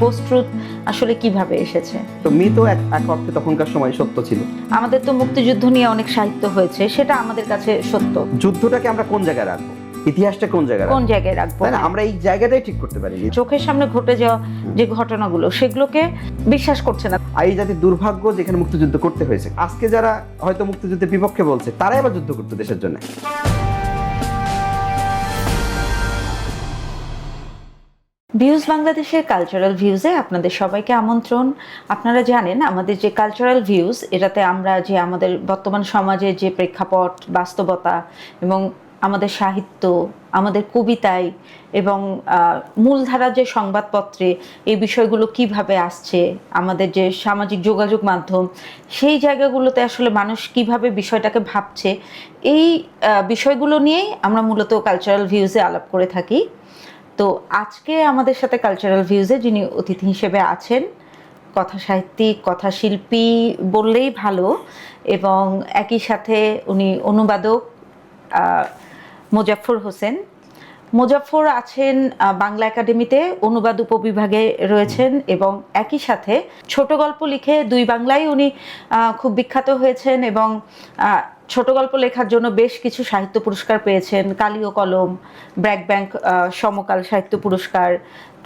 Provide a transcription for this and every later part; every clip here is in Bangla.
পোস্ট ট্রুথ আসলে কীভাবে এসেছে? তো মিথ এক এক অর্থে তখনকার সময় সত্য ছিল। আমাদের তো মুক্তিযুদ্ধ নিয়ে অনেক সাহিত্য হয়েছে সেটা আমাদের কাছে সত্য। যুদ্ধটাকে আমরা কোন জায়গায় রাখব? ইতিহাসটা কোন জায়গায় কোন জায়গায় রাখব? না আমরা এই জায়গাটাই ঠিক করতে পারি চোখের সামনে ঘটে যাওয়া যে ঘটনাগুলো সেগুলোকে বিশ্বাস করছে না। এই জাতির দুর্ভাগ্য যেখানে মুক্তিযুদ্ধ করতে হয়েছে। আজকে যারা হয়তো মুক্তিযুদ্ধের বিপক্ষে বলছে তারাই আবার যুদ্ধ করতে দেশের জন্য। ভিউজ বাংলাদেশের কালচারাল ভিউজে আপনাদের সবাইকে আমন্ত্রণ। আপনারা জানেন আমাদের যে কালচারাল ভিউজ এটাতে আমরা যে আমাদের বর্তমান সমাজে যে প্রেক্ষাপট বাস্তবতা এবং আমাদের সাহিত্য আমাদের কবিতায় এবং আহ, মূলধারার যে সংবাদপত্রে এই বিষয়গুলো কীভাবে আসছে আমাদের যে সামাজিক যোগাযোগ মাধ্যম সেই জায়গাগুলোতে আসলে মানুষ কীভাবে বিষয়টাকে ভাবছে এই বিষয়গুলো নিয়েই আমরা মূলত কালচারাল ভিউজে আলাপ করে থাকি। তো আজকে আমাদের সাথে কালচারাল ভিউজে যিনি অতিথি হিসেবে আছেন কথা সাহিত্যিক কথা শিল্পী বললেই ভালো এবং একই সাথে উনি অনুবাদক আহ, মোজাফফর হোসেন। মোজাফফর আছেন বাংলা একাডেমিতে অনুবাদ উপবিভাগে রয়েছেন এবং একই সাথে ছোট গল্প লিখে দুই বাংলায় উনি খুব বিখ্যাত হয়েছেন এবং ছোট গল্প লেখার জন্য বেশ কিছু সাহিত্য পুরস্কার পেয়েছেন। কালীয় কলম, ব্র্যাক ব্যাংক সমকাল সাহিত্য পুরস্কার,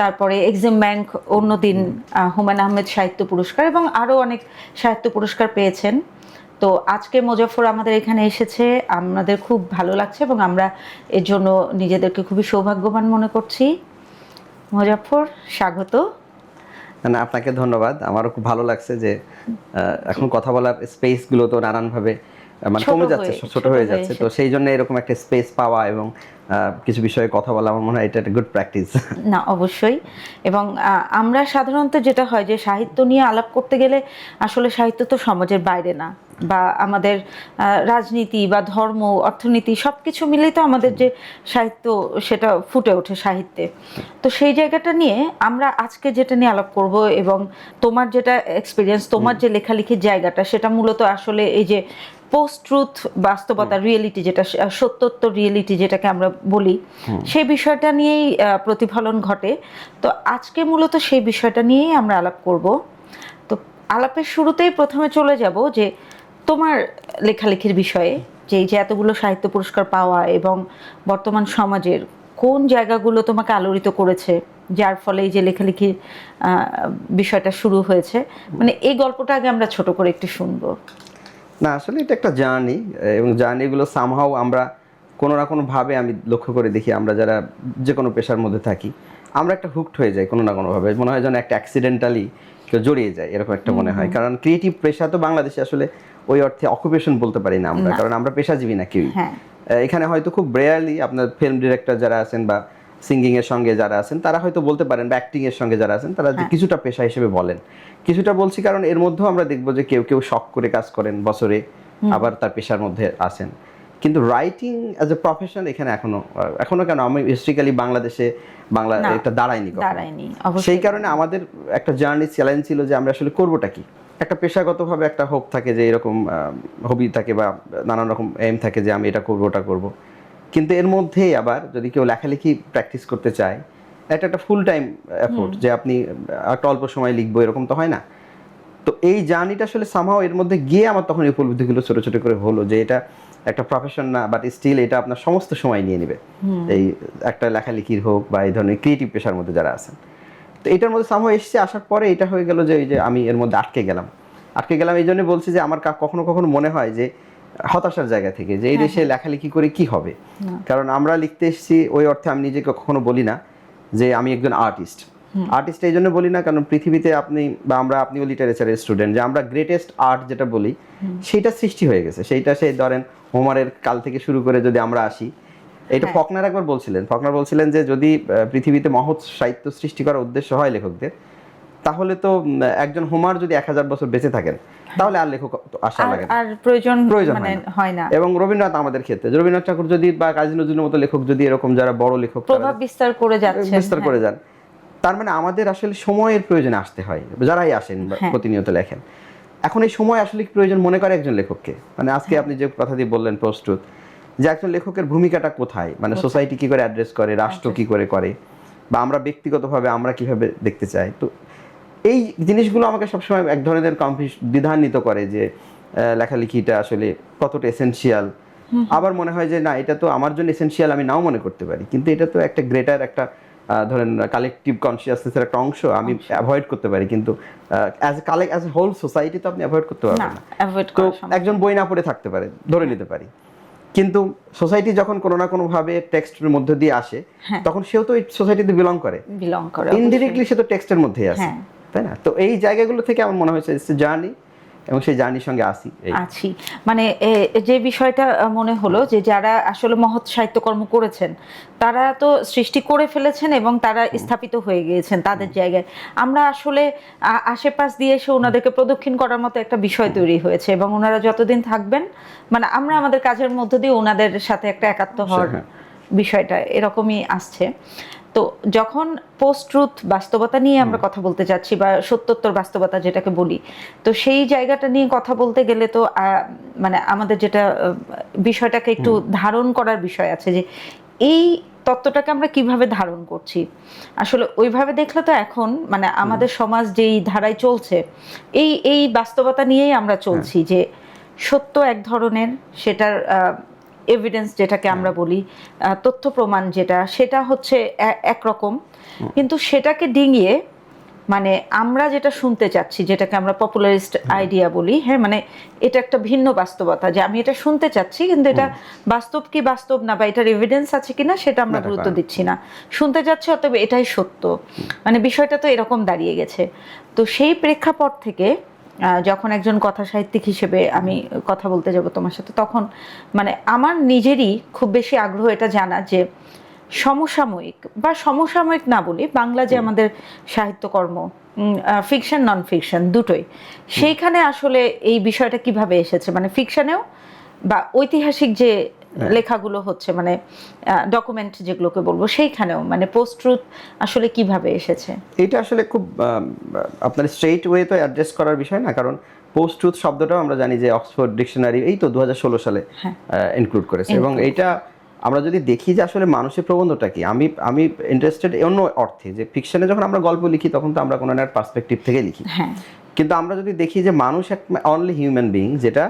তারপরে এক্সিম ব্যাংক অন্যদিন হুমায়ুন আহমেদ সাহিত্য পুরস্কার এবং আরও অনেক সাহিত্য পুরস্কার পেয়েছেন। তো আজকে মোজাফর আমাদের এখানে এসেছে। আমাদের খুব ভালো লাগছে এবং আমরা এর জন্য নিজেদেরকে খুবই সৌভাগ্যবান মনে করছি। মোজাফর স্বাগত। না আপনাকে ধন্যবাদ। আমারও খুব ভালো লাগছে যে এখন কথা বলার স্পেসগুলো তো নানানভাবে মানে কমে যাচ্ছে ছোট হয়ে যাচ্ছে। তো সেই জন্য এরকম একটা স্পেস পাওয়া এবং কিছু বিষয়ে কথা বলা আমার মনে হয় এটা একটা গুড প্র্যাকটিস না অবশ্যই। এবং আমরা সাধারণত যেটা হয় যে সাহিত্য নিয়ে আলাপ করতে গেলে আসলে সাহিত্য তো সমাজের বাইরে না বা আমাদের রাজনীতি বা ধর্ম অর্থনীতি সব কিছু মিলেই তো আমাদের যে সাহিত্য সেটা ফুটে ওঠে সাহিত্যে। তো সেই জায়গাটা নিয়ে আমরা আজকে যেটা নিয়ে আলাপ করব এবং তোমার যেটা এক্সপিরিয়েন্স তোমার যে লেখালেখির জায়গাটা সেটা মূলত আসলে এই যে পোস্ট ট্রুথ বাস্তবতা রিয়েলিটি যেটা সত্যত্ব রিয়েলিটি যেটাকে আমরা বলি সেই বিষয়টা নিয়েই প্রতিফলন ঘটে। তো আজকে মূলত সেই বিষয়টা নিয়েই আমরা আলাপ করব। তো আলাপের শুরুতেই প্রথমে চলে যাব যে তোমার লেখালেখির বিষয়ে যে এই যে এতগুলো সাহিত্য পুরস্কার পাওয়া এবং বর্তমান সমাজের কোন জায়গাগুলো তোমাকে আলোড়িত করেছে যার ফলে এই যে লেখালেখির আহ, বিষয়টা শুরু হয়েছে। মানে এই গল্পটা আগে আমরা ছোট করে একটু শুনব। না আসলে এটা একটা জার্নি এবং জার্নিগুলো সামহাও আমরা কোনো না কোনো ভাবে আমি লক্ষ্য করে দেখি আমরা যারা যে কোনো পেশার মধ্যে থাকি আমরা একটা হুকড হয়ে যাই কোনো না কোনোভাবে। মনে হয় যেন একটা অ্যাক্সিডেন্টালি কেউ জড়িয়ে যায় এরকম একটা মনে হয়। কারণ ক্রিয়েটিভ পেশা তো বাংলাদেশে আসলে ওই অর্থে অকুপেশন বলতে পারি না আমরা কারণ আমরা পেশাজীবী না কেউই। হ্যাঁ। এখানে হয়তো খুব রেয়ারলি আপনার ফিল্ম ডিরেক্টর যারা আছেন বা সিঙ্গিং এর সঙ্গে যারা আছেন তারা হয়তো বলতে পারেন বা অ্যাক্টিং এর সঙ্গে যারা আছেন তারা হ্যাঁ। কিছুটা পেশা হিসেবে বলেন। কিছুটা বলছি কারণ এর মধ্যেও আমরা দেখব যে কেউ কেউ শখ করে কাজ করেন বছরে আবার তার পেশার মধ্যে আসেন কিন্তু রাইটিং অ্যাজ এ প্রফেশন এখানে এখনও এখনও কেন? আমি হিস্ট্রিক্যালি বাংলাদেশে বাংলা এটা দাঁড়ায়নি দাঁড়ায়নি সেই কারণে আমাদের একটা জার্নি চ্যালেঞ্জ ছিল যে আমরা আসলে করবোটা কি? একটা পেশাগতভাবে একটা হোপ থাকে যে এরকম হবি থাকে বা নানান রকম এম থাকে যে আমি এটা করব ওটা করব। কিন্তু এর মধ্যেই আবার যদি কেউ লেখালেখি প্র্যাকটিস করতে চায় এটা একটা ফুল টাইম এফোর্ট যে আপনি একটা অল্প সময় লিখব এরকম তো হয় না। তো এই জার্নিটা আসলে সামহাও এর মধ্যে গিয়ে আমার তখন এই উপলব্ধিগুলো ছোট ছোট করে হলো যে এটা একটা প্রফেশন না বাট স্টিল এটা আপনার সমস্ত সময় নিয়ে নেবে। এই একটা লেখালেখির হোক বা এই ধরনের ক্রিয়েটিভ পেশার মধ্যে যারা আছেন। তো এটার মধ্যে সামহাও এসছে আসার পরে এটা হয়ে গেল যে এই যে আমি এর মধ্যে আটকে গেলাম। আটকে গেলাম এই জন্য বলছি যে আমার কখনো কখনো মনে হয় যে হতাশার জায়গা থেকে যে এই দেশে লেখালেখি করে কি হবে? কারণ আমরা লিখতে এসেছি ওই অর্থে আমি নিজেকে কখনো বলি না যে আমি একজন আর্টিস্ট আর্টিস্ট এই জন্য বলি না কারণ পৃথিবীতে আপনি বা আমরা আপনিও লিটারেচারের স্টুডেন্ট যে আমরা গ্রেটেস্ট আর্ট যেটা বলি সেটা সৃষ্টি হয়ে গেছে। সেইটা সেই ধরেন হোমারের কাল থেকে শুরু করে যদি আমরা আসি এটা হ্যাঁ। ফকনার একবার বলছিলেন। ফকনার বলছিলেন যে যদি পৃথিবীতে মহৎ সাহিত্য সৃষ্টি করার উদ্দেশ্য হয় লেখকদের তাহলে তো একজন হোমার যদি এক হাজার বছর বেঁচে থাকেন তাহলে আর লেখক আশা লাগে আর প্রয়োজন প্রয়োজন মানে হয় না। এবং রবীন্দ্রনাথ আমাদের ক্ষেত্রে রবীন্দ্রনাথ ঠাকুর যদি বা কাজী নজরুলের মতো লেখক যদি এরকম যারা বড় লেখক প্রভাব বিস্তার করে যাচ্ছে বিস্তার করে যান। তার মানে আমাদের আসলে সময়ের প্রয়োজনে আসতে হয় যারাই আসেন হ্যাঁ। প্রতিনিয়ত লেখেন। এখন এই সময় আসলে প্রয়োজন মনে করে একজন লেখককে? মানে আজকে হ্যাঁ। আপনি যে কথা দিয়ে বললেন প্রস্তুত যে একজন লেখকের ভূমিকাটা কোথায়? মানে সোসাইটি কি করে অ্যাড্রেস করে? রাষ্ট্র কি করে করে? বা আমরা ব্যক্তিগতভাবে আমরা কীভাবে দেখতে চাই? তো এই জিনিসগুলো আমাকে সবসময় এক ধরনের কনফিউজ দ্বিধান্বিত করে যে লেখালেখিটা আসলে কতটা এসেনশিয়াল আবার মনে হয় যে না এটা তো আমার জন্য এসেনশিয়াল আমি নাও মনে করতে পারি। কিন্তু এটা তো একটা গ্রেটার একটা ধরেন কালেকটিভ কনসিয়াসনেসের একটা অংশ আমি অ্যাভয়েড করতে পারি। কিন্তু as collect as whole society তো আপনি অ্যাভয়েড করতে পারবেন না তো একজন বই না পড়ে থাকতে পারে ধরে নিতে পারি। কিন্তু সোসাইটি যখন কোনো না কোনো ভাবে টেক্সটের মধ্যে দিয়ে আসে হ্যাঁ। তখন সেও তো এই সোসাইটিতে বিলং করে। বিলং করে ইনডিরেক্টলি সে তো টেক্সটের মধ্যেই আসে হ্যাঁ। তাই না? তো এই জায়গাগুলো থেকে আমার মনে হয়েছে জার্নি এবং সেই জার্নির সঙ্গে আসি। আছি। মানে যে বিষয়টা মনে হলো যে যারা আসলে মহৎ সাহিত্যকর্ম করেছেন তারা তো সৃষ্টি করে ফেলেছেন এবং তারা স্থাপিত হয়ে গিয়েছেন তাদের জায়গায়। আমরা আসলে আশেপাশ দিয়ে এসে ওনাদেরকে প্রদক্ষিণ করার মতো একটা বিষয় তৈরি হয়েছে এবং ওনারা যতদিন থাকবেন মানে আমরা আমাদের কাজের মধ্য দিয়ে ওনাদের সাথে একটা একাত্ম হওয়ার হ্যাঁ। বিষয়টা এরকমই আসছে। তো যখন পোস্ট ট্রুথ বাস্তবতা নিয়ে আমরা কথা বলতে যাচ্ছি বা সত্যোত্তর বাস্তবতা যেটাকে বলি তো সেই জায়গাটা নিয়ে কথা বলতে গেলে তো মানে আমাদের যেটা বিষয়টাকে একটু ধারণ করার বিষয় আছে যে এই তত্ত্বটাকে আমরা কীভাবে ধারণ করছি। আসলে ওইভাবে দেখলে তো এখন মানে আমাদের সমাজ যেই ধারায় চলছে এই এই বাস্তবতা নিয়েই আমরা চলছি যে সত্য এক ধরনের সেটার এভিডেন্স যেটাকে আমরা বলি তথ্য প্রমাণ যেটা সেটা হচ্ছে একরকম। কিন্তু সেটাকে ডিঙিয়ে মানে আমরা যেটা শুনতে চাচ্ছি যেটাকে আমরা পপুলারিস্ট আইডিয়া বলি হ্যাঁ মানে এটা একটা ভিন্ন বাস্তবতা যে আমি এটা শুনতে চাচ্ছি কিন্তু এটা বাস্তব কি বাস্তব না বা এটার এভিডেন্স আছে কিনা সেটা আমরা গুরুত্ব দিচ্ছি না। শুনতে চাচ্ছি অতএব এটাই সত্য। মানে বিষয়টা তো এরকম দাঁড়িয়ে গেছে। তো সেই প্রেক্ষাপট থেকে যখন একজন কথা সাহিত্যিক হিসেবে আমি কথা বলতে যাব তোমার সাথে তখন মানে আমার নিজেরই খুব বেশি আগ্রহ এটা জানা যে সমসাময়িক বা সমসাময়িক না বলি বাংলা যে আমাদের সাহিত্যকর্ম ফিকশন নন ফিকশন দুটোই সেইখানে আসলে এই বিষয়টা কীভাবে এসেছে? মানে ফিকশনেও বা ঐতিহাসিক যে লেখাগুলো হচ্ছে মানে ডকুমেন্ট যেগুলোকে বলব সেইখানেও মানে পোস্ট ট্রুথ আসলে কীভাবে এসেছে? এটা আসলে খুব আপনার স্ট্রেইট ওয়ে তো অ্যাড্রেস করার বিষয় না কারণ পোস্ট ট্রুথ শব্দটাও আমরা জানি যে অক্সফোর্ড ডিকশনারি এই তো দুহাজার ষোলো সালে হ্যাঁ। ইনক্লুড করেছে। এবং এটা আমরা যদি দেখি যে আসলে মানুষের প্রবন্ধটা কি আমি আমি ইন্টারেস্টেড অন্য অর্থে যে ফিকশনে যখন আমরা গল্প লিখি তখন তো আমরা কোনো একটা পার্সপেক্টিভ থেকে লিখি। হ্যাঁ। কিন্তু আমরা যদি দেখি যে মানুষ এক অনলি হিউম্যান বিং যেটা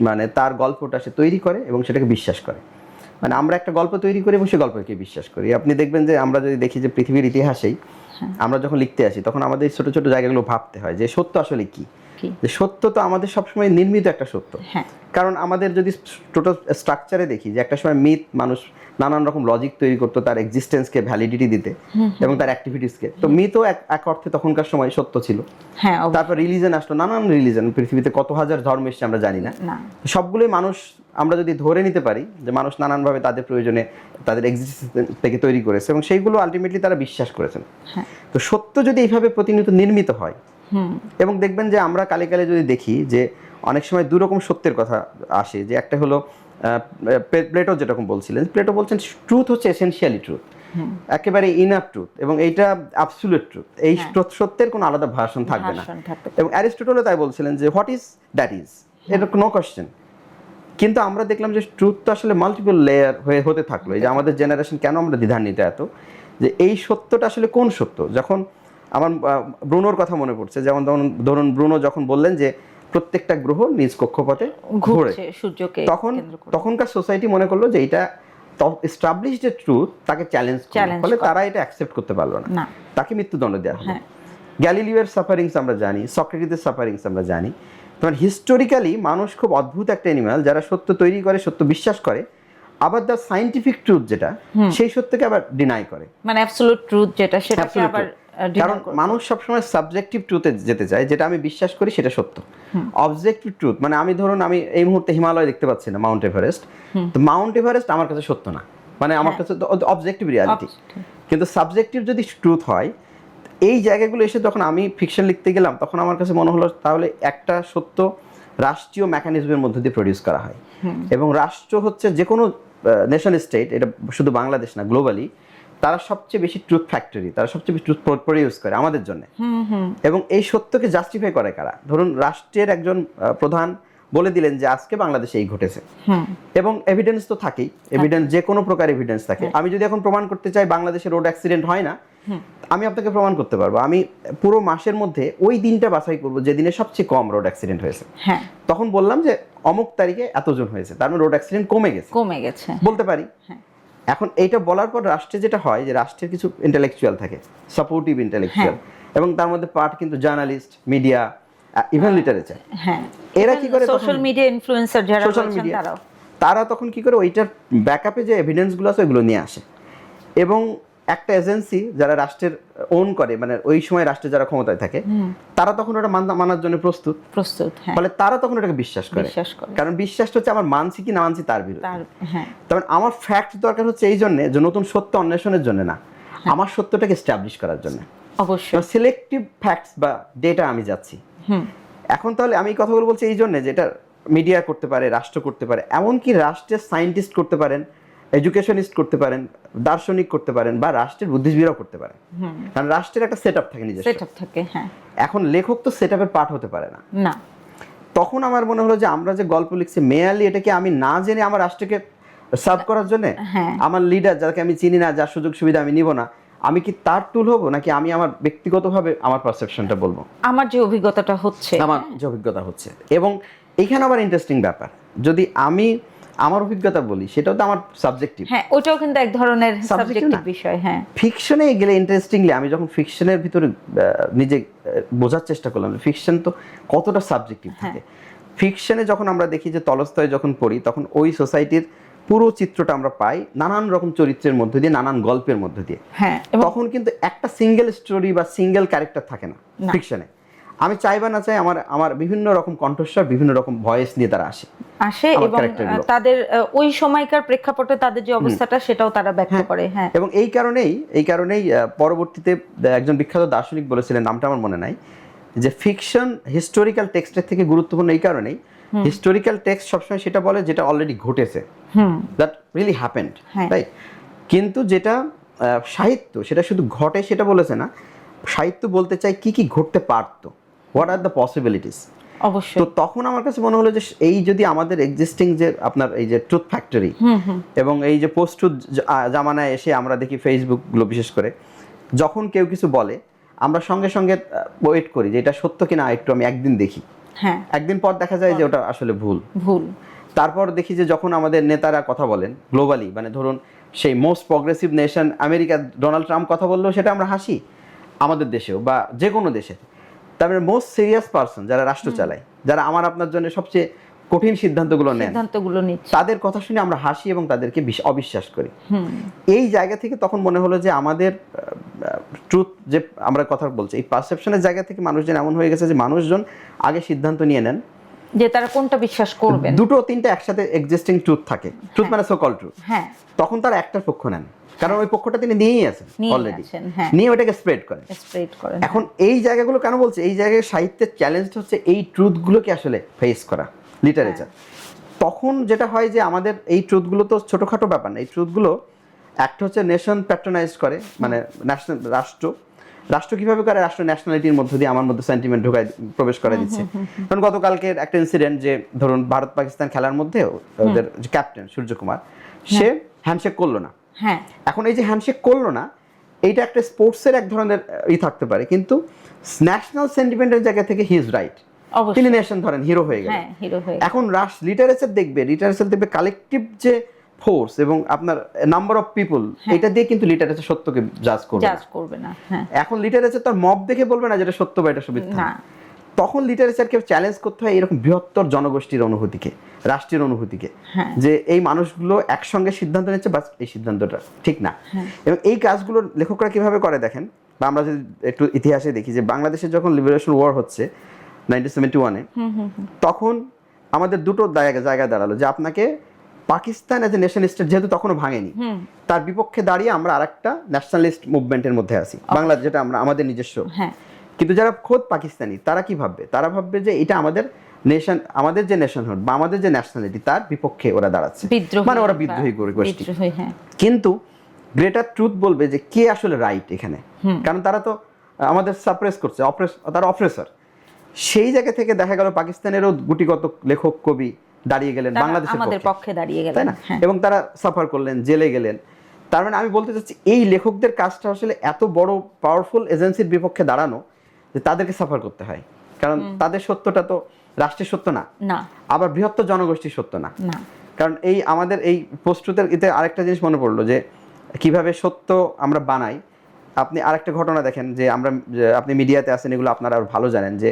মানে তার গল্পটা সে তৈরি করে এবং সেটাকে বিশ্বাস করে। মানে আমরা একটা গল্প তৈরি করি এবং সে গল্পকে বিশ্বাস করি। আপনি দেখবেন যে আমরা যদি দেখি যে পৃথিবীর ইতিহাসেই আমরা যখন লিখতে আসি তখন আমাদের ছোট ছোট জায়গাগুলো ভাবতে হয় যে সত্য আসলে কি? কি? যে সত্য তো আমাদের সবসময় নির্মিত একটা সত্য। হ্যাঁ। কারণ আমাদের যদি টোটাল স্ট্রাকচারে দেখি যে একটা সময় মিথ মানুষ নানান রকম লজিক তৈরি করতো তার এক্সিস্টেন্সকে ভ্যালিডিটি দিতে এবং তার অ্যাক্টিভিটিসকে তো মিথও এক এক অর্থে তখনকার সময় সত্য ছিল। হ্যাঁ তারপর রিলিজন আসলো নানান রিলিজন পৃথিবীতে কত হাজার ধর্ম এসছে আমরা জানি না। সবগুলোই মানুষ আমরা যদি ধরে নিতে পারি যে মানুষ নানানভাবে তাদের প্রয়োজনে তাদের এক্সিস্টেন্স থেকে তৈরি করেছে এবং সেইগুলো আলটিমেটলি তারা বিশ্বাস করেছেন। হ্যাঁ। তো সত্য যদি এইভাবে প্রতিনিয়ত নির্মিত হয় এবং দেখবেন যে আমরা কালে কালে যদি দেখি যে অনেক সময় দু রকম সত্যের কথা আসে যে একটা হলো প্লেটো যেরকম বলছিলেন প্লেটো বলছেন ট্রুথ হচ্ছে এসেনশিয়ালি ট্রুথ একেবারে ইনার ট্রুথ এবং এইটা অ্যাবসুলেট ট্রুথ এই সত্যের কোনো আলাদা ভাষণ থাকবে না। এবং অ্যারিস্টোটলও তাই বলছিলেন যে হোয়াট ইজ দ্যাট ইজ এটা নো কোয়েশ্চেন কিন্তু আমরা দেখলাম যে ট্রুথ তো আসলে মাল্টিপল লেয়ার হয়ে হতে থাকল। এই যে আমাদের জেনারেশন কেন আমরা দ্বিধান্বিত এত? যে এই সত্যটা আসলে কোন সত্য? যখন আমার ব্রুনোর কথা মনে পড়ছে। যেমন ধরুন ব্রুনো যখন বললেন যে প্রত্যেকটা গ্রহ নিজ কক্ষপথে ঘোরে সূর্যকে তখন তখনকার সোসাইটি মনে করল যে এটা এস্টাবলিশ যে ট্রুথ তাকে চ্যালেঞ্জ ফলে তারা এটা অ্যাকসেপ্ট করতে পারল না। তাকে মৃত্যুদণ্ড দেওয়া হলো। হ্যাঁ। গ্যালিলিওর সাফারিংস আমরা জানি সক্রেটিসের সাফারিংস আমরা জানি। তোমার হিস্টোরিক্যালি মানুষ খুব অদ্ভুত একটা অ্যানিমাল যারা সত্য তৈরি করে সত্য বিশ্বাস করে আবার দ্য সাইন্টিফিক ট্রুথ যেটা সেই সত্যকে আবার ডিনাই করে। মানে অ্যাবসলিউট ট্রুথ যেটা সেটাকে আবার কারণ করে। মানুষ সবসময় সাবজেক্টিভ ট্রুথে যেতে চায় যেটা আমি বিশ্বাস করি সেটা সত্য। অবজেক্টিভ ট্রুথ মানে আমি ধরুন আমি এই মুহূর্তে হিমালয় দেখতে পাচ্ছি না মাউন্ট এভারেস্ট তো মাউন্ট এভারেস্ট আমার কাছে সত্য না। মানে আমার কাছে অবজেক্টিভ রিয়ালিটি কিন্তু সাবজেক্টিভ যদি ট্রুথ হয় এই জায়গাগুলো এসে যখন আমি ফিকশন লিখতে গেলাম তখন আমার কাছে মনে হলো তাহলে একটা সত্য রাষ্ট্রীয় মেকানিজমের মধ্যে দিয়ে প্রডিউস করা হয়। এবং রাষ্ট্র হচ্ছে যে কোনো নেশন স্টেট এটা শুধু বাংলাদেশ না গ্লোবালি তারা সবচেয়ে বেশি ট্রুথ ফ্যাক্টরি তারা সবচেয়ে বেশি ট্রুথ প্রডিউস করে আমাদের জন্য। এবং এই সত্যকে জাস্টিফাই করে কারা? ধরুন রাষ্ট্রের একজন প্রধান বলে দিলেন যে আজকে বাংলাদেশে এই ঘটেছে। এবং এভিডেন্স তো থাকেই এভিডেন্স যে কোনো প্রকার এভিডেন্স থাকে। হ্যাঁ। আমি যদি এখন প্রমাণ করতে চাই বাংলাদেশে রোড অ্যাক্সিডেন্ট হয় না আমি আপনাকে প্রমাণ করতে পারব। আমি পুরো মাসের মধ্যে ওই দিনটা বাছাই করব যে দিনে সবচেয়ে কম রোড অ্যাক্সিডেন্ট হয়েছে। হ্যাঁ। তখন বললাম যে অমুক তারিখে এতজন হয়েছে তার মানে রোড অ্যাক্সিডেন্ট কমে গেছে। কমে গেছে। বলতে পারি? হ্যাঁ। এখন এইটা বলার পর রাষ্ট্রে যেটা হয় যে রাষ্ট্রের কিছু ইন্টালেকচুয়াল থাকে সাপোর্টিভ ইন্টালেকচুয়াল এবং তার মধ্যে পার্ট কিন্তু জার্নালিস্ট মিডিয়া ইভেন লিটারেচার হ্যাঁ। এরা কি করে সোশ্যাল মিডিয়া ইনফ্লুয়েন্সার যারা সোশ্যাল মিডিয়া তারা তখন কি করে? ওইটার ব্যাকআপে যে এভিডেন্সগুলো আছে ওইগুলো নিয়ে আসে। এবং একটা এজেন্সি যারা রাষ্ট্রের ওন করে মানে ওই সময় রাষ্ট্রে যারা ক্ষমতায় থাকে তারা তখন ওটা মানার জন্য প্রস্তুত। প্রস্তুত হ্যাঁ। ফলে তারা তখন ওটাকে বিশ্বাস করে। কারণ বিশ্বাসটা হচ্ছে আমার মানছি কি না মানছি তার বিরুদ্ধে। তার হ্যাঁ। তখন আমার ফ্যাক্ট দরকার হচ্ছে এই জন্য যে নতুন সত্য অন্বেষণের জন্য না। আমার সত্যটাকে স্ট্যাবলিশ করার জন্য। অবশ্যই। সিলেক্টিভ ফ্যাক্টস বা ডেটা আমি যাচ্ছি। এখন তাহলে আমি কথাগুলো বলছি এই জন্য যে এটা মিডিয়া করতে পারে রাষ্ট্র করতে পারে এমনকি রাষ্ট্রের সায়েন্টিস্ট করতে পারেন এডুকেশনিস্ট করতে পারেন দার্শনিক করতে পারেন বা রাষ্ট্রের বুদ্ধিজীবীরাও করতে পারেন। কারণ রাষ্ট্রের একটা সেট আপ থাকে নিজের সেট আপ থাকে হ্যাঁ। এখন লেখক তো সেট আপের পার্ট হতে পারে না। না। তখন আমার মনে হলো যে আমরা যে গল্প লিখছি মেয়ালি এটাকে আমি না জেনে আমার রাষ্ট্রকে সার্ভ করার জন্য? হ্যাঁ। আমার লিডার যাকে আমি চিনি না যার সুযোগ সুবিধা আমি নিব না আমি কি তার টুল হব নাকি আমি আমার ব্যক্তিগতভাবে আমার পারসেপশনটা বলব? আমার যে অভিজ্ঞতাটা হচ্ছে আমার যে অভিজ্ঞতা হচ্ছে। এবং এখানে আবার ইন্টারেস্টিং ব্যাপার। যদি আমি আমার অভিজ্ঞতা বলি সেটাও তো আমার সাবজেক্টিভ হ্যাঁ ওইটাও কিন্তু এক ধরনের সাবজেক্টিভ বিষয় হ্যাঁ। ফিকশনে গেলে ইন্টারেস্টিংলি আমি যখন ফিকশনের ভিতরে নিজে বোঝার চেষ্টা করলাম ফিকশন তো কতটা সাবজেক্টিভ থাকে। ফিকশনে যখন আমরা দেখি যে তলস্তয় যখন পড়ি তখন ওই সোসাইটির পুরো চিত্রটা আমরা পাই নানান রকম চরিত্রের মধ্যে দিয়ে নানান গল্পের মধ্যে দিয়ে। হ্যাঁ তখন কিন্তু একটা সিঙ্গেল স্টোরি বা সিঙ্গেল ক্যারেক্টার থাকে না। ফিকশনে আমি চাই বা না চাই আমার আমার বিভিন্ন রকম কণ্ঠস্বর বিভিন্ন রকম ভয়েস নিয়ে তারা আসে। আসে এবং তাদের ওই সময়কার প্রেক্ষাপটে তাদের যে অবস্থাটা সেটাও তারা ব্যক্ত করে হ্যাঁ। এবং এই কারণেই এই কারণেই পরবর্তীতে একজন বিখ্যাত দার্শনিক বলেছিলেন নামটা আমার মনে নাই যে ফিকশন হিস্টোরিক্যাল টেক্সটের থেকে গুরুত্বপূর্ণ এই কারণেই হিস্টোরিক্যাল টেক্সট সবসময় সেটা বলে যেটা অলরেডি ঘটেছে। হুম। দ্যাট রিয়েলি হ্যাপেন্ড হ্যাঁ। তাই কিন্তু যেটা সাহিত্য সেটা শুধু ঘটে সেটা বলেছে না সাহিত্য বলতে চাই কি কি ঘটতে পারতো। হোয়াট আর দ্য পসিবিলিটিস অবশ্যই। তো তখন আমার কাছে মনে হলো যে এই যদি আমাদের এক্সিস্টিং যে আপনার এই যে ট্রুথ ফ্যাক্টরি হুম হুম। এবং এই যে পোস্ট ট্রুথ জামানায় এসে আমরা দেখি ফেসবুকগুলো বিশেষ করে যখন কেউ কিছু বলে আমরা সঙ্গে সঙ্গে ওয়েট করি যে এটা সত্য কিনা একটু আমি একদিন দেখি। হ্যাঁ। একদিন পর দেখা যায় যে ওটা আসলে ভুল। ভুল। তারপর দেখি যে যখন আমাদের নেতারা কথা বলেন গ্লোবালি মানে ধরুন সেই most progressive nation America Donald Trump কথা বললেও সেটা আমরা হাসি আমাদের দেশেও বা যে কোনো দেশে তার মানে মোস্ট সিরিয়াস পার্সন যারা রাষ্ট্র চালায় যারা আমার আপনার জন্য সবচেয়ে কঠিন সিদ্ধান্তগুলো নেন সিদ্ধান্তগুলো নিচ্ছে। তাদের কথা শুনে আমরা হাসি এবং তাদেরকে অবিশ্বাস করি। এই জায়গা থেকে তখন মনে হলো যে আমাদের ট্রুথ যে আমরা কথা বলছি এই পারসেপশনের জায়গা থেকে মানুষজন এমন হয়ে গেছে যে মানুষজন আগে সিদ্ধান্ত নিয়ে নেন। যে তারা কোনটা বিশ্বাস করবে দুটো তিনটা একসাথে এক্সিস্টিং ট্রুথ থাকে। ট্রুথ মানে সকল ট্রুথ হ্যাঁ। তখন তারা একটার পক্ষ নেন। কারণ ওই পক্ষটা তিনি নিয়েই আছেন অলরেডি হ্যাঁ। নিয়ে ওটাকে স্প্রেড করেন। স্প্রেড করেন এখন এই জায়গাগুলো কেন বলছে? এই জায়গায় সাহিত্যের চ্যালেঞ্জ হচ্ছে এই ট্রুথগুলোকে আসলে ফেস করা লিটারেচার তখন যেটা হয় যে আমাদের এই ট্রুথগুলো তো ছোটোখাটো ব্যাপার না। এই ট্রুথগুলো একটা হচ্ছে নেশন প্যাট্রোনাইজ করে মানে ন্যাশনাল রাষ্ট্র। রাষ্ট্র কীভাবে করে? রাষ্ট্র ন্যাশনালিটির মধ্যে দিয়ে আমার মধ্যে সেন্টিমেন্ট ঢোকায় প্রবেশ করে দিচ্ছে। কারণ গতকালকের একটা ইনসিডেন্ট যে ধরুন ভারত পাকিস্তান খেলার মধ্যে ওদের যে ক্যাপ্টেন সূর্যকুমার সে হ্যান্ডশেক করল না। হ্যাঁ। এখন এই যে হ্যান্ডশেক করল না এইটা একটা স্পোর্টসের এক ধরনের ই থাকতে পারে। কিন্তু ন্যাশনাল সেন্টিমেন্টের জায়গা থেকে হি ইজ রাইট তিনি নেশন ধরেন হিরো হয়ে গেলেন। হিরো হয়ে এখন রাশ লিটারেচার দেখবে লিটারেচার দেখবে কালেকটিভ যে ফোর্স এবং আপনার নাম্বার অফ পিপল এটা দিয়ে কিন্তু লিটারেচার সত্যকে জাজ করবে জাজ করবে না হ্যাঁ। এখন লিটারেচার তার মব দেখে বলবে না যেটা সত্য বা এটা সুবিধা না। তখন লিটারেচারকে চ্যালেঞ্জ করতে হয় এরকম বৃহত্তর জনগোষ্ঠীর অনুভূতিকে রাষ্ট্রের অনুভূতিকে হ্যাঁ। যে এই মানুষগুলো একসঙ্গে সিদ্ধান্ত নিচ্ছে বাস এই সিদ্ধান্তটা ঠিক না? এবং এই কাজগুলো লেখকরা কীভাবে করে দেখেন? বা আমরা যদি একটু ইতিহাসে দেখি যে বাংলাদেশে যখন লিবারেশন ওয়ার হচ্ছে নাইনটিন সেভেন্টি ওয়ানে তখন আমাদের দুটো জায়গা দাঁড়াল যে আপনাকে Pakistan as a nation state যেহেতু তখনও ভাঙেনি তার বিপক্ষে দাঁড়িয়ে আমরা আরেকটা ন্যাশনালিস্ট মুভমেন্টের মধ্যে আছি। বাংলাদেশ যেটা আমরা আমাদের নিজস্ব। হ্যাঁ। কিন্তু যারা খোদ পাকিস্তানি তারা কি ভাববে? তারা ভাববে যে এটা আমাদের নেশন আমাদের যে নেশনহুড বা আমাদের যে ন্যাশনালিটি তার বিপক্ষে ওরা দাঁড়াচ্ছে। মানে ওরা বিদ্রোহী করে গোষ্ঠী হ্যাঁ। কিন্তু গ্রেটার ট্রুথ বলবে যে কে আসলে রাইট এখানে? কারণ তারা তো আমাদের সাপ্রেস করছে অপ্রেস তারা অপ্রেসর সেই জায়গা থেকে দেখা গেল পাকিস্তানেরও গুটিগত লেখক কবি দাঁড়িয়ে গেলেন বাংলাদেশের আমাদের পক্ষে। দাঁড়িয়ে তাই গেলেন না? হ্যাঁ। এবং তারা সাফার করলেন জেলে গেলেন। তার মানে আমি বলতে চাচ্ছি এই লেখকদের কাজটা আসলে এত বড় পাওয়ারফুল এজেন্সির বিপক্ষে দাঁড়ানো যে তাদেরকে সাফার করতে হয়। কারণ তাদের সত্যটা তো রাষ্ট্রের সত্য না। আবার বৃহত্তর জনগোষ্ঠীর সত্য না। না। কারণ এই আমাদের এই প্রস্তুতের এতে আরেকটা জিনিস মনে পড়ল যে কীভাবে সত্য আমরা বানাই। আপনি আরেকটা ঘটনা দেখেন যে আমরা আপনি মিডিয়াতে আছেন এগুলো আপনারা আর ভালো জানেন যে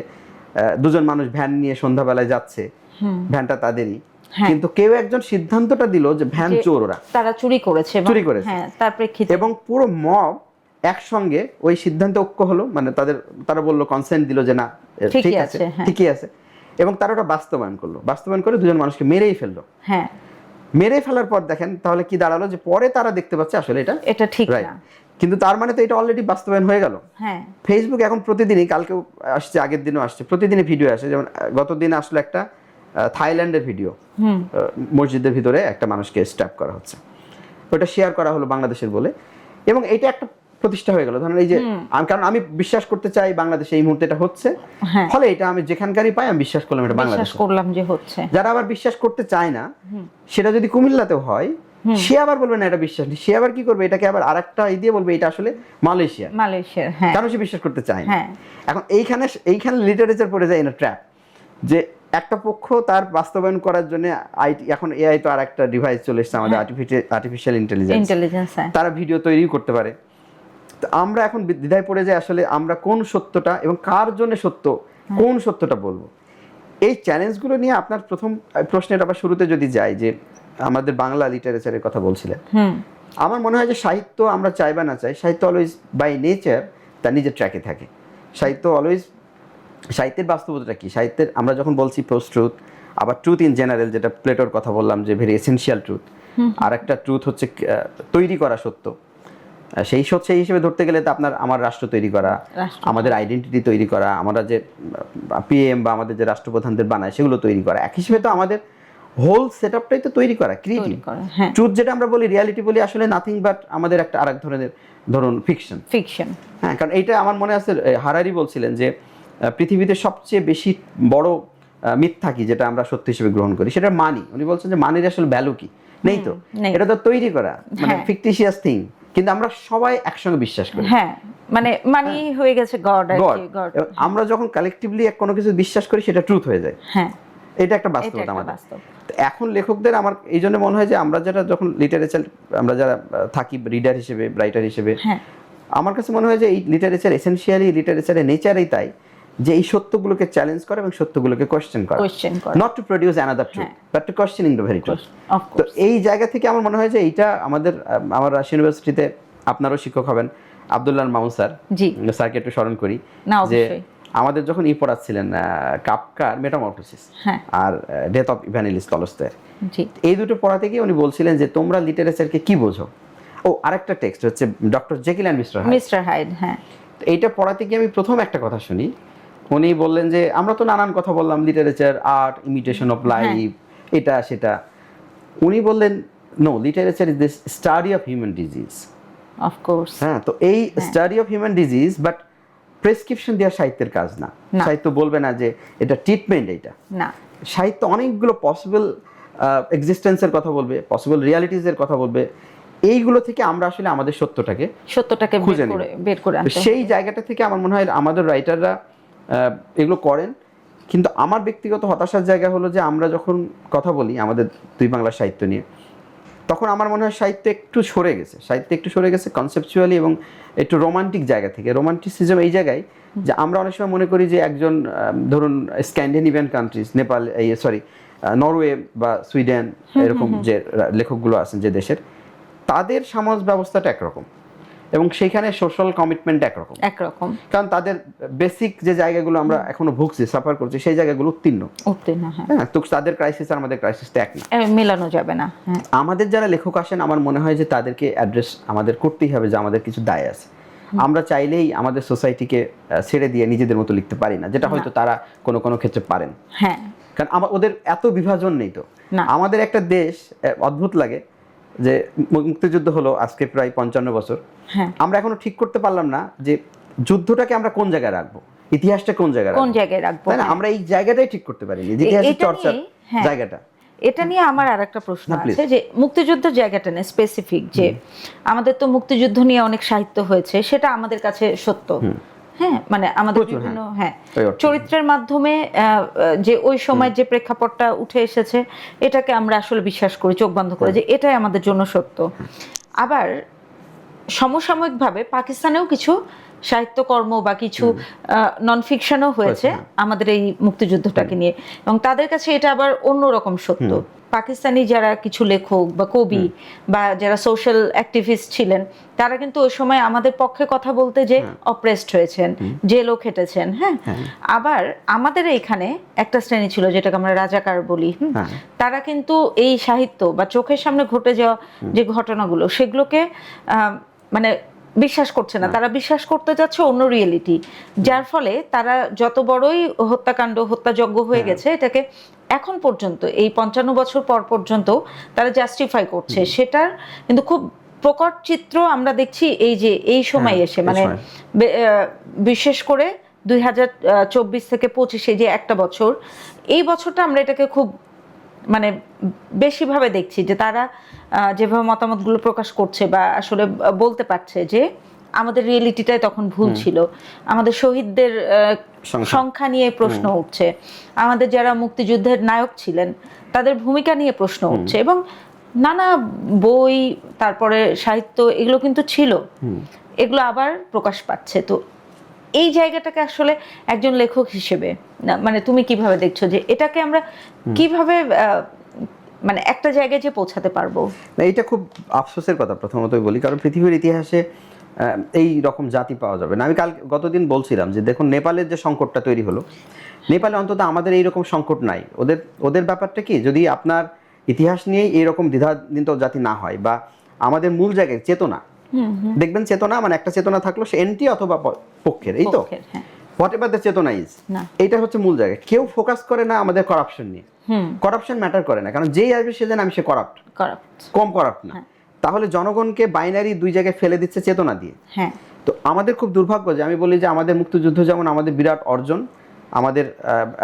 দুজন মানুষ ভ্যান নিয়ে সন্ধ্যাবেলায় যাচ্ছে। ভ্যানটা তাদেরই। হ্যাঁ। কিন্তু কেউ একজন সিদ্ধান্তটা দিল যে ভ্যান চোর ওরা। তারা চুরি করেছে চুরি করেছে। হ্যাঁ তার প্রেক্ষিতে। এবং পুরো মব একসঙ্গে ওই সিদ্ধান্তে ঐক্য হলো মানে তাদের তারা বলল কনসেন্ট দিল যে না ঠিক আছে হ্যাঁ। ঠিকই আছে। এবং তারা ওটা বাস্তবায়ন করল। বাস্তবায়ন করে দুজন মানুষকে মেরেই ফেলল। হ্যাঁ। মেরে ফেলার পর দেখেন তাহলে কি দাঁড়াল যে পরে তারা দেখতে পাচ্ছে আসলে এটা এটা ঠিক না। কিন্তু তার মানে তো এটা অলরেডি বাস্তবায়ন হয়ে গেল। হ্যাঁ। ফেসবুক এখন প্রতিদিনই কালকেও আসছে আগের দিনও আসছে প্রতিদিনই ভিডিও আসে। যেমন আহ, গতদিন আসলো একটা থাইল্যান্ডের ভিডিও হুম। মসজিদের ভিতরে একটা মানুষকে স্ট্যাপ করা হচ্ছে। ওটা শেয়ার করা হলো বাংলাদেশের বলে। এবং এটা একটা প্রতিষ্ঠা হয়ে গেল। ধরেন এই যে কারণ আমি বিশ্বাস করতে চাই বাংলাদেশে এই মুহূর্তে এটা হচ্ছে। হ্যাঁ। ফলে এটা আমি যেখানকারই পাই আমি বিশ্বাস করলাম এটা বাংলাদেশ। করলাম যে হচ্ছে। যারা আবার বিশ্বাস করতে চায় না সেটা যদি কুমিল্লাতেও হয় সে আবার বলবে না এটা বিশ্বাস সে আবার কি করবে? এটাকে আবার আরেকটা ই দিয়ে বলবে এটা আসলে মালয়েশিয়া। মালয়েশিয়ার হ্যাঁ। কেন সে বিশ্বাস করতে চায় না। হ্যাঁ। এখন এইখানে এইখানে লিটারেচার পড়ে যায় না ট্র্যাপ যে একটা পক্ষ তার বাস্তবায়ন করার জন্য আইটি এখন এআই তো আর একটা ডিভাইস চলে এসেছে আমাদের আর্টিফিশিয়াল ইন্টেলিজেন্স হ্যাঁ। তারা ভিডিও তৈরি করতে পারে। তো আমরা এখন দ্বিধায় পড়ে যাই আসলে আমরা কোন সত্যটা এবং কার জন্য সত্য কোন সত্যটা বলব? এই চ্যালেঞ্জগুলো নিয়ে আপনার প্রথম প্রশ্নের আবার শুরুতে যদি যাই যে আমাদের বাংলা লিটারেচারের কথা বলছিলেন। আমার মনে হয় যে সাহিত্য আমরা চাই বা না চাই সাহিত্য অলওয়েজ বাই নেচার তার নিজের ট্র্যাকে থাকে। সাহিত্য অলওয়েজ সাহিত্যের বাস্তবতাটা কি? সাহিত্যের আমরা যখন বলছি পোস্ট ট্রুথ আবার ট্রুথ ইন জেনারেল যেটা প্লেটোর কথা বললাম যে ভেরি এসেন্সিয়াল ট্রুথ আর একটা ট্রুথ হচ্ছে তৈরি করা সত্য। সেই সত্য সেই হিসেবে ধরতে গেলে তো আপনার আমার রাষ্ট্র তৈরি করা আমাদের আইডেন্টিটি তৈরি করা আমরা যে পিএম বা আমাদের যে রাষ্ট্রপ্রধানদের বানায় সেগুলো তৈরি করা। এক হিসেবে তো আমাদের হোল সেট আপটাই তো তৈরি করা ক্রিয়েটিভ হ্যাঁ। ট্রুথ যেটা আমরা বলি রিয়ালিটি বলি আসলে নাথিং বাট আমাদের একটা আরেক ধরনের ধরুন ফিকশন ফিকশন হ্যাঁ কারণ এইটা আমার মনে আছে হারারি বলছিলেন যে পৃথিবীতে সবচেয়ে বেশি বড় মিথ্যা কি যেটা আমরা সত্য হিসেবে গ্রহণ করি? সেটা মানি উনি বলছেন যে মানির আসলে ভ্যালু কি? নেই তো? এটা তো তৈরি করা মানে হ্যাঁ। ফিকটিশিয়াস থিং কিন্তু আমরা সবাই একসঙ্গে বিশ্বাস করি। হ্যাঁ মানে মানি হয়ে। গেছে গড গড। গড। আমরা যখন কালেকটিভলি কোনো কিছু বিশ্বাস করি সেটা ট্রুথ হয়ে যায়। হ্যাঁ। এটা একটা বাস্তবতা আমাদের। এখন লেখকদের আমার এই জন্য মনে হয় যে আমরা যারা যখন লিটারেচার আমরা যারা থাকি রিডার হিসেবে রাইটার হিসেবে হ্যাঁ। আমার কাছে মনে হয় যে এই লিটারেচার এসেনশিয়ালি লিটারেচারের নেচারেই তাই। যে এই সত্যগুলোকে চ্যালেঞ্জ করে এবং সত্যগুলোকে কোয়েশ্চেন করে। Not to produce another truth. But to questioning the very truth তো এই জায়গা থেকে আমার মনে হয় যে এইটা আমাদের আমার রাজশাহী ইউনিভার্সিটিতে আপনারও শিক্ষক হবেন। আবদুল্লাহ মামুন স্যার। জি। স্যারকে একটু স্মরণ করি না যে অবশ্যই। আমাদের যখন ই পড়াচ্ছিলেন কাপকার মেটামরফোসিস হ্যাঁ। আর ডেথ অফ ইভানিলিস তলস্তের। জি। এই দুটো পড়াতে গিয়ে উনি বলছিলেন যে তোমরা লিটারেচারকে কি বোঝো? ও আরেকটা টেক্সট হচ্ছে doctor Jekyll and mister mister Hyde হ্যাঁ। এইটা পড়াতে গিয়ে আমি প্রথম একটা কথা শুনি উনি বললেন যে আমরা তো নানান কথা বললাম literature art imitation of life এটা সেটা। উনি বললেন no literature is this study of human disease of course হ্যাঁ তো এই study of human disease but prescription দেওয়া সাহিত্যের কাজ না। সাহিত্য বলবে না যে এটা ট্রিটমেন্ট এটা। না। সাহিত্য অনেকগুলো পসিবল এক্সিস্টেন্সের কথা বলবে পসিবল রিয়ালিটিজের কথা বলবে। এইগুলো থেকে আমরা আসলে আমাদের সত্যটাকে সত্যটাকে খুঁজে নিব। বের করে আনতে সেই জায়গাটা থেকে আমার মনে হয় আমাদের রাইটাররা এগুলো করেন। কিন্তু আমার ব্যক্তিগত হতাশার জায়গা হলো যে আমরা যখন কথা বলি আমাদের দুই বাংলা সাহিত্য নিয়ে তখন আমার মনে হয় সাহিত্য একটু সরে গেছে। সাহিত্য একটু সরে গেছে কনসেপচুয়ালি এবং একটু রোমান্টিক জায়গা থেকে। রোমান্টিসিজম এই জায়গায় যে আমরা অনেক সময় মনে করি যে একজন ধরুন স্ক্যান্ডিনেভিয়ান কান্ট্রিজ নেপাল এই সরি নরওয়ে বা সুইডেন এরকম যে লেখকগুলো আছেন যে দেশের তাদের সমাজ ব্যবস্থাটা একরকম। এবং সেখানে সোশ্যাল কমিটমেন্ট একরকম। একরকম। কারণ তাদের বেসিক যে জায়গাগুলো আমরা এখনও ভুগছি সাফার করছি সেই জায়গাগুলো উত্তীর্ণ। উত্তীর্ণ হ্যাঁ। হ্যাঁ তো তাদের ক্রাইসিস আর আমাদের ক্রাইসিসটা এক না। মেলানো যাবে না হ্যাঁ। আমাদের যারা লেখক আসেন আমার মনে হয় যে তাদেরকে অ্যাড্রেস আমাদের করতেই হবে যে আমাদের কিছু দায় আছে। আমরা চাইলেই আমাদের সোসাইটিকে ছেড়ে দিয়ে নিজেদের মতো লিখতে পারি না যেটা হয়তো তারা কোনো কোনো ক্ষেত্রে পারেন। হ্যাঁ। কারণ আমার ওদের এত বিভাজন নেই তো। আমাদের একটা দেশ অদ্ভুত লাগে যে মুক্তিযুদ্ধ হলো আজকে প্রায় পঞ্চান্ন বছর। হ্যাঁ। আমরা এখনও ঠিক করতে পারলাম না যে যুদ্ধটাকে আমরা কোন জায়গায় রাখব ইতিহাসটা কোন জায়গায় কোন জায়গায় রাখব না? হ্যাঁ। আমরা এই জায়গাটাই ঠিক করতে পারিনি যে ইতিহাসের চর্চার নিয়ে- হ্যাঁ। জায়গাটা। এটা নিয়ে আমার আর একটা প্রশ্ন আছে যে মুক্তিযুদ্ধের জায়গাটা নিয়ে স্পেসিফিক যে আমাদের তো মুক্তিযুদ্ধ নিয়ে অনেক সাহিত্য হয়েছে সেটা আমাদের কাছে সত্য। হ্যাঁ মানে আমাদের প্রচুর, বিভিন্ন হ্যাঁ চরিত্রের মাধ্যমে যে ওই সময় যে প্রেক্ষাপটটা উঠে এসেছে এটাকে আমরা আসলে বিশ্বাস করি চোখ বন্ধ করে যে এটাই আমাদের জন্য সত্য। আবার সমসাময়িকভাবে পাকিস্তানেও কিছু সাহিত্যকর্ম বা কিছু নন ফিকশনও হয়েছে হয়েছে, আমাদের এই মুক্তিযুদ্ধটাকে নিয়ে। এবং তাদের কাছে এটা আবার অন্যরকম সত্য। পাকিস্তানি যারা কিছু লেখক বা কবি বা যারা সোশ্যাল অ্যাক্টিভিস্ট ছিলেন তারা কিন্তু ওই সময় আমাদের পক্ষে কথা বলতে যে অপ্রেসড হয়েছেন জেলও খেটেছেন হ্যাঁ? আবার আমাদের এখানে একটা শ্রেণি ছিল যেটাকে আমরা রাজাকার বলি হুম? হ্যাঁ। তারা কিন্তু এই সাহিত্য বা চোখের সামনে ঘটে যাওয়া যে ঘটনাগুলো সেগুলোকে আহ, মানে বিশ্বাস করছে না। তারা বিশ্বাস করতে যাচ্ছে অন্য রিয়েলিটি যার ফলে তারা যত বড়ই হত্যাকাণ্ড হত্যাযজ্ঞ হয়ে গেছে এটাকে এখন পর্যন্ত এই পঞ্চান্ন বছর পর পর্যন্ত তারা জাস্টিফাই করছে। সেটার কিন্তু খুব প্রকট চিত্র আমরা দেখছি এই যে এই সময় হ্যাঁ, এসে। মানে বিশেষ করে দুই হাজার চব্বিশ থেকে পঁচিশে যে একটা বছর এই বছরটা আমরা এটাকে খুব মানে বেশিভাবে দেখছি যে তারা যেভাবে মতামতগুলো প্রকাশ করছে বা আসলে বলতে পারছে যে আমাদের রিয়েলিটিটাই তখন ভুল ছিল। আমাদের শহীদদের। সংখ্যা। নিয়ে প্রশ্ন উঠছে। আমাদের যারা মুক্তিযুদ্ধের নায়ক ছিলেন তাদের ভূমিকা নিয়ে প্রশ্ন উঠছে এবং নানা বই তারপরে সাহিত্য এগুলো কিন্তু ছিল। এগুলো আবার প্রকাশ পাচ্ছে। তো এই জায়গাটাকে আসলে একজন লেখক হিসেবে না, মানে তুমি কীভাবে দেখছ যে এটাকে আমরা কীভাবে মানে একটা জায়গায় যে পৌঁছাতে পারব? না এটা খুব আফসোসের কথা প্রথমত বলি কারণ পৃথিবীর ইতিহাসে এই রকম জাতি পাওয়া যাবে না। আমি কাল গতদিন বলছিলাম যে দেখুন নেপালের যে সংকটটা তৈরি হলো নেপালে অন্তত আমাদের এই রকম সংকট নাই। ওদের ওদের ব্যাপারটা কি যদি আপনার ইতিহাস নিয়েই এইরকম দ্বিধান্বিত জাতি না হয় বা আমাদের মূল জায়গায় চেতনা দেখবেন চেতনা মানে একটা চেতনা থাকল সে এন্টি অথবা পক্ষের এই তো? হ্যাঁ। হোয়াট এভার দ্য চেতনা ইজ না। এইটা হচ্ছে মূল জায়গা। কেউ ফোকাস করে না আমাদের করাপশন নিয়ে। করাপশন ম্যাটার করে না কারণ যেই আসবে সে আমি সে করাপ্ট কম করাপ্ট না। তাহলে জনগণকে বাইনারি দুই জায়গায় ফেলে দিচ্ছে চেতনা দিয়ে। হ্যাঁ। তো আমাদের খুব দুর্ভাগ্য যে আমি বলি যে আমাদের মুক্তিযুদ্ধ যেমন আমাদের বিরাট অর্জন আমাদের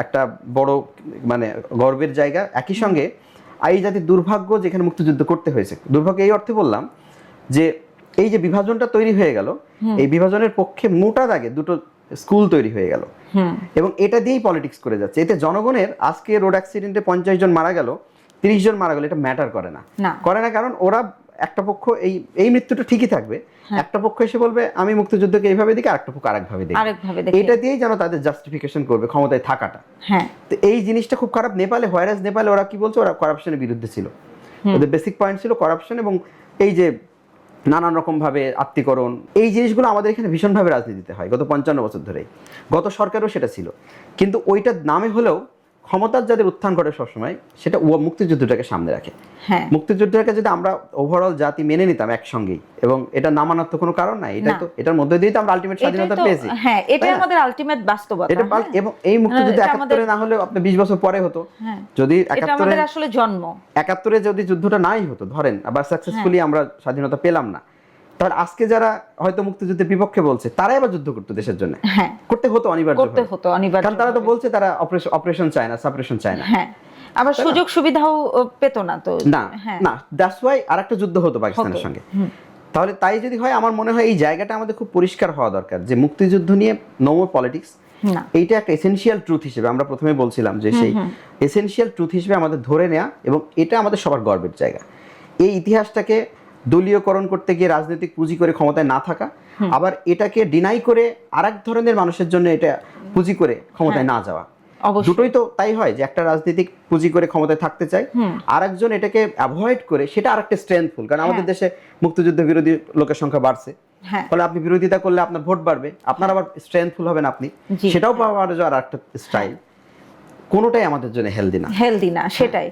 একটা বড় মানে গর্বের জায়গা। একই সঙ্গে এই জাতির দুর্ভাগ্য যেখানে মুক্তিযুদ্ধ করতে হয়েছে। দুর্ভাগ্য এই অর্থে বললাম যে এই যে বিভাজনটা তৈরি হয়ে গেল এই বিভাজনের পক্ষে মোটা দাগে দুটো স্কুল তৈরি হয়ে গেল। এবং এটা দিয়েই পলিটিক্স করে যাচ্ছে। এতে জনগণের আজকে রোড অ্যাক্সিডেন্টে পঞ্চাশ জন মারা গেল তিরিশ জন মারা গেল এটা ম্যাটার করে না। করে না কারণ ওরা একটা পক্ষ এই এই মৃত্যুটা ঠিকই থাকবে। হ্যাঁ। একটা পক্ষ এসে বলবে আমি মুক্তিযুদ্ধকে এইভাবে দেখি আরেকটা পক্ষ আরেকভাবে দেখি। এটা দিয়েই যেন তাদের জাস্টিফিকেশন করবে ক্ষমতায় থাকাটা। হ্যাঁ। তো এই জিনিসটা খুব খারাপ নেপালে হোয়ারাস নেপালে ওরা কি বলছে? ওরা করাপশনের বিরুদ্ধে ছিল। ওদের বেসিক পয়েন্ট ছিল করাপশন এবং এই যে নানান রকমভাবে আত্মীকরণ। এই জিনিসগুলো আমাদের এখানে ভীষণভাবে রাজনীতিতে হয়, গত পঞ্চান্ন বছর ধরে গত সরকারও সেটা ছিল। কিন্তু ওইটার নামে হলেও ক্ষমতার যাদের উত্থান ঘটে সবসময় সেটা ও মুক্তিযুদ্ধটাকে সামনে রাখে। হ্যাঁ। মুক্তিযুদ্ধটাকে যদি আমরা ওভারঅল জাতি মেনে নিতাম একসঙ্গেই এবং এটা না মানার তো কোনো কারণ নাই এটা তো এটার মধ্যে দিয়েই তো আমরা আলটিমেট স্বাধীনতা পেয়েছি হ্যাঁ এটাই আমাদের আলটিমেট বাস্তবতা এটা হ্যাঁ। এবং এই মুক্তিযুদ্ধ এটা একাত্তরে না হলেও আপনি বিশ বছর পরে হতো। হ্যাঁ। যদি এটা একাত্তরে আমাদের আসলে জন্ম। একাত্তরে যদি যুদ্ধটা নাই হতো ধরেন আবার সাকসেসফুলি হ্যাঁ। আমরা স্বাধীনতা পেলাম না তাহলে আজকে যারা হয়তো মুক্তিযুদ্ধের বিপক্ষে বলছে তারাই আবার যুদ্ধ করতো দেশের জন্য। হ্যাঁ। করতে হতো অনিবার্য করতে হতো অনিবার্য কারণ তারা তো বলছে তারা অপারেশন চায় না সাপারেশন চায় না। হ্যাঁ। আবার সুযোগ সুবিধাও পেতো না তো। না হ্যাঁ। না দ্যাটস ওয়াই আরেকটা যুদ্ধ হতো পাকিস্তানের সঙ্গে। তাহলে তাই যদি হয় আমার মনে হয় এই জায়গাটা আমাদের খুব পরিষ্কার হওয়া দরকার যে মুক্তিযুদ্ধ নিয়ে নো। পলিটিক্স এইটা একটা এসেনশিয়াল ট্রুথ হিসেবে আমরা প্রথমে বলছিলাম যে সেই এসেনশিয়াল ট্রুথ হিসেবে আমাদের ধরে নেওয়া এবং এটা আমাদের সবার গর্বের জায়গা। এই ইতিহাসটাকে দলীয়করণ করতে গিয়ে রাজনৈতিক পুঁজি করে ক্ষমতায় না থাকা আবার এটাকে ডিনাই করে আরেক ধরনের মানুষের জন্য এটা পুঁজি করে ক্ষমতায় না যাওয়া। দুটোই তো তাই হয় যে একটা রাজনৈতিক পুঁজি করে ক্ষমতায় থাকতে চায় আর একজন এটাকে অ্যাভয়েড করে সেটা আরেকটা স্ট্রেংথফুল কারণ আমাদের হ্যাঁ। দেশে মুক্তিযুদ্ধ বিরোধী লোকের সংখ্যা বাড়ছে। হ্যাঁ। ফলে আপনি বিরোধিতা করলে আপনার ভোট বাড়বে আপনার আবার স্ট্রেংথফুল হবেন আপনি। সেটাও পাওয়ার যাওয়ার একটা স্টাইল কোনোটাই আমাদের জন্য হেলদি না। হেলদি না সেটাই।